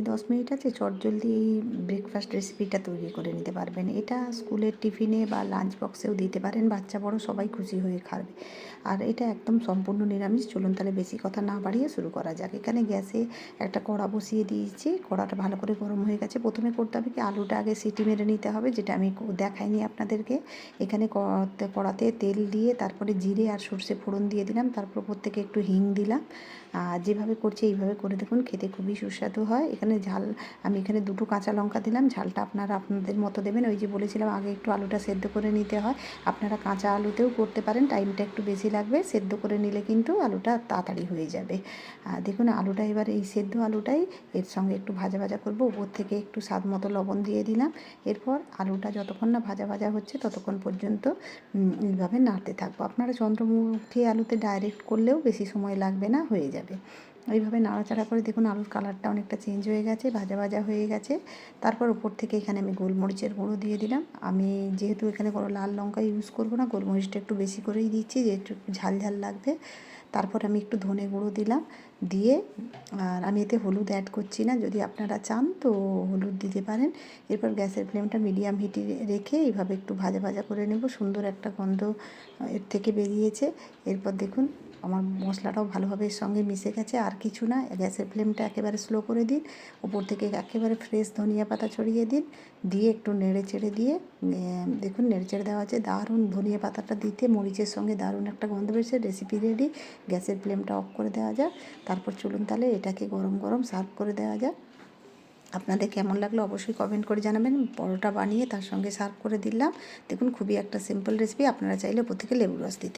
দশ মিনিট আছে, চটজলদি এই ব্রেকফাস্ট রেসিপিটা তৈরি করে নিতে পারবেন। এটা স্কুলের টিফিনে বা লাঞ্চ বক্সেও দিতে পারেন, বাচ্চা বড় সবাই খুশি হয়ে খাবে। আর এটা একদম সম্পূর্ণ নিরামিষ, চলুন তাহলে বেশি কথা না বাড়িয়ে শুরু করা যাক। এখানে গ্যাসে একটা কড়া বসিয়ে দিয়েছি, কড়াটা ভালো করে গরম হয়ে গেছে। প্রথমে করতে হবে কি, আলুটা আগে সিটি মেরে নিতে হবে, যেটা আমি দেখাইনি আপনাদেরকে। এখানে কড়াতে তেল দিয়ে, তারপরে জিরে আর সর্ষে ফোড়ন দিয়ে দিলাম, তারপর থেকে একটু হিং দিলাম। আর যেভাবে করছি, এইভাবে করে দেখুন, খেতে খুবই সুস্বাদু হয়। এখানে ঝাল, আমি এখানে দুটো কাঁচা লঙ্কা দিলাম, ঝালটা আপনারা আপনাদের মতো দেবেন। ওই যে বলেছিলাম, আগে একটু আলুটা সেদ্ধ করে নিতে হয়। আপনারা কাঁচা আলুতেও করতে পারেন, টাইমটা একটু বেশি লাগবে, সেদ্ধ করে নিলে কিন্তু আলুটা তাড়াতাড়ি হয়ে যাবে। দেখুন, আলুটা এবার এই সেদ্ধ আলুটাই, এর সঙ্গে একটু ভাজা ভাজা করব, উপর থেকে একটু স্বাদ মতো লবণ দিয়ে দিলাম। এরপর আলুটা যতক্ষণ না ভাজা ভাজা হচ্ছে, ততক্ষণ পর্যন্ত এইভাবে নাড়তে থাকব। আপনারা চন্দ্রমুখী আলুতে ডাইরেক্ট করলেও বেশি সময় লাগবে না, হয়ে যাবে। এইভাবে নাড়াচাড়া করে দেখুন আলুর কালারটা অনেকটা চেঞ্জ হয়ে গেছে, ভাজা ভাজা হয়ে গেছে। তারপর উপর থেকে এখানে আমি গোলমরিচের গুঁড়ো দিয়ে দিলাম। আমি যেহেতু এখানে কোনো লাল লঙ্কা ইউজ করব না, গোলমরিচটা একটু বেশি করেই দিচ্ছি যেহেতু একটু ঝাল ঝাল লাগবে। তারপর আমি একটু ধনে গুঁড়ো দিলাম, দিয়ে, আর আমি এতে হলুদ অ্যাড করছি না, যদি আপনারা চান তো হলুদ দিতে পারেন। এরপর গ্যাসের ফ্লেমটা মিডিয়াম হিটে রেখে এইভাবে একটু ভাজা ভাজা করে নেব, সুন্দর একটা গন্ধ এর থেকে বেরিয়েছে। এরপর দেখুন আমার মশলাটাও ভালোভাবে এর সঙ্গে মিশে গেছে, আর কিছু না। গ্যাসের ফ্লেমটা একেবারে স্লো করে দিন। উপর থেকে একেবারে ফ্রেশ ধনিয়া পাতা ছড়িয়ে দিন। দিয়ে একটু নেড়ে চেড়ে দিয়ে দেখুন নেড়ে চেড়ে দেওয়া আছে। দারুণ ধনিয়া পাতাটা দিতে, মরিচের সঙ্গে দারুণ একটা গন্ধ বেরোচ্ছে। রেসিপি রেডি গ্যাসের ফ্লেমটা অফ করে দেওয়া যাক। তারপর চলুন তাহলে এটাকে গরম গরম সার্ভ করে দেওয়া যাক। আপনাদের কেমন লাগল অবশ্যই কমেন্ট করে জানাবেন। পরোটা বানিয়ে তার সঙ্গে সার্ভ করে দিলাম। দেখুন খুবই একটা সিম্পল রেসিপি আপনারা চাইলে প্রত্যেকে লেবু রস দিতে